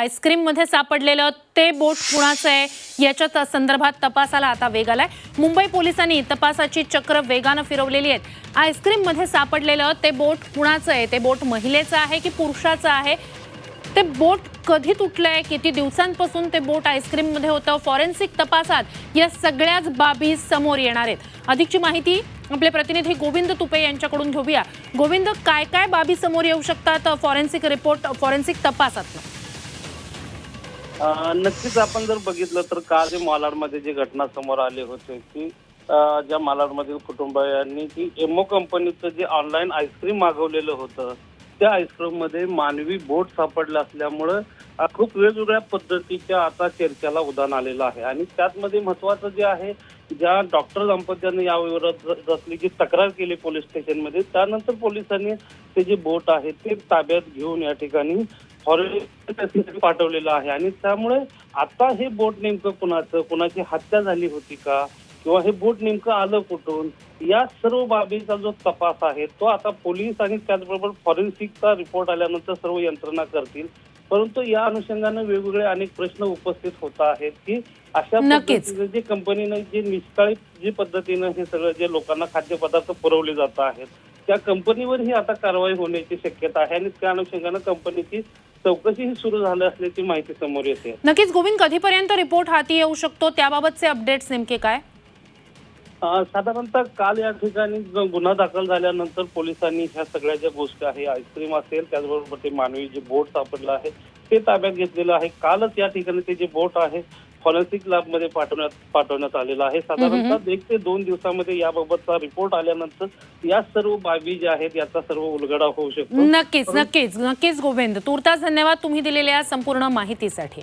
आईस्क्रीममध्ये सापडलेलं ते बोट कुणाचं आहे? याच्या संदर्भात तपासाला आता वेग आलाय. मुंबई पोलिसांनी तपासाची चक्र वेगानं फिरवलेली आहेत. आईस्क्रीममध्ये सापडलेलं ते बोट कुणाचं आहे? ते बोट महिलेचं आहे की पुरुषाचं आहे? ते बोट कधी तुटलंय? किती दिवसांपासून ते बोट आईस्क्रीममध्ये होतं? फॉरेन्सिक तपासात या सगळ्याच बाबी समोर येणार आहेत. अधिकची माहिती आपले प्रतिनिधी गोविंद तुपे यांच्याकडून घेऊया. गोविंद काय काय बाबी समोर येऊ शकतात? फॉरेन्सिक रिपोर्ट फॉरेन्सिक तपासात नक्कीच आपण जर बघितलं तर काल जे मालाडमध्ये जी घटना समोर आली होती की ज्या मालाडमधील कुटुंबियांनी की एमओ कंपनीचं जे ऑनलाईन आईस्क्रीम मागवलेलं होतं त्या आईस्क्रीममध्ये मानवी बोट सापडलं असल्यामुळं खूप वेगवेगळ्या पद्धतीच्या आता चर्चेला उदाहरण आलेलं आहे. आणि त्यातमध्ये महत्वाचं जे आहे ज्या डॉक्टर दाम्पत्याने याविरोधात असली तक्रार केली पोलीस स्टेशनमध्ये त्यानंतर पोलिसांनी ते जे बोट आहे ते ताब्यात घेऊन या ठिकाणी फॉरेस्ट पाठवलेलं आहे. आणि त्यामुळे आता हे बोट नेमकं कुणाचं कुणाची हत्या झाली होती का? किंवा हे बोट नेमकं आलं कुठून? या सर्व बाबीचा जो तपास आहे तो आता पोलीस आणि त्याचबरोबर फॉरेन्सिकचा रिपोर्ट आल्यानंतर सर्व यंत्रणा करतील. परंतु या अनुषंगाने वेगवेगळे अनेक प्रश्न उपस्थित होत आहेत की अशा. पद्धतीने जे कंपनीनं जे निष्काळीत जी पद्धतीनं हे सगळं जे लोकांना खाद्यपदार्थ पुरवले जात आहेत त्या कंपनीवरही आता कारवाई होण्याची शक्यता आहे आणि त्या अनुषंगानं कंपनीची चौकशीही सुरू झाली असल्याची माहिती समोर येते. नक्कीच गोविंद कधीपर्यंत रिपोर्ट हाती येऊ शकतो? त्याबाबतचे अपडेट्स नेमके काय? साधारणतः काल या ठिकाणी गुन्हा दाखल झाल्यानंतर पोलिसांनी ह्या सगळ्या ज्या गोष्टी आहे आईस्क्रीम असेल त्याचबरोबर ते मानवी जे बोट सापडलं आहे ते ताब्यात घेतलेलं आहे. कालच या ठिकाणी ते जे बोट आहे फॉरेन्सिक लॅबमध्ये पाठवण्यात पाठवण्यात आलेलं आहे. साधारणतः एक ते दोन दिवसामध्ये याबाबतचा रिपोर्ट आल्यानंतर या सर्व बाबी ज्या आहेत याचा सर्व उलगडा होऊ शकतो. नक्कीच नक्कीच नक्कीच गोविंद. तुर्तास धन्यवाद तुम्ही दिलेल्या संपूर्ण माहितीसाठी.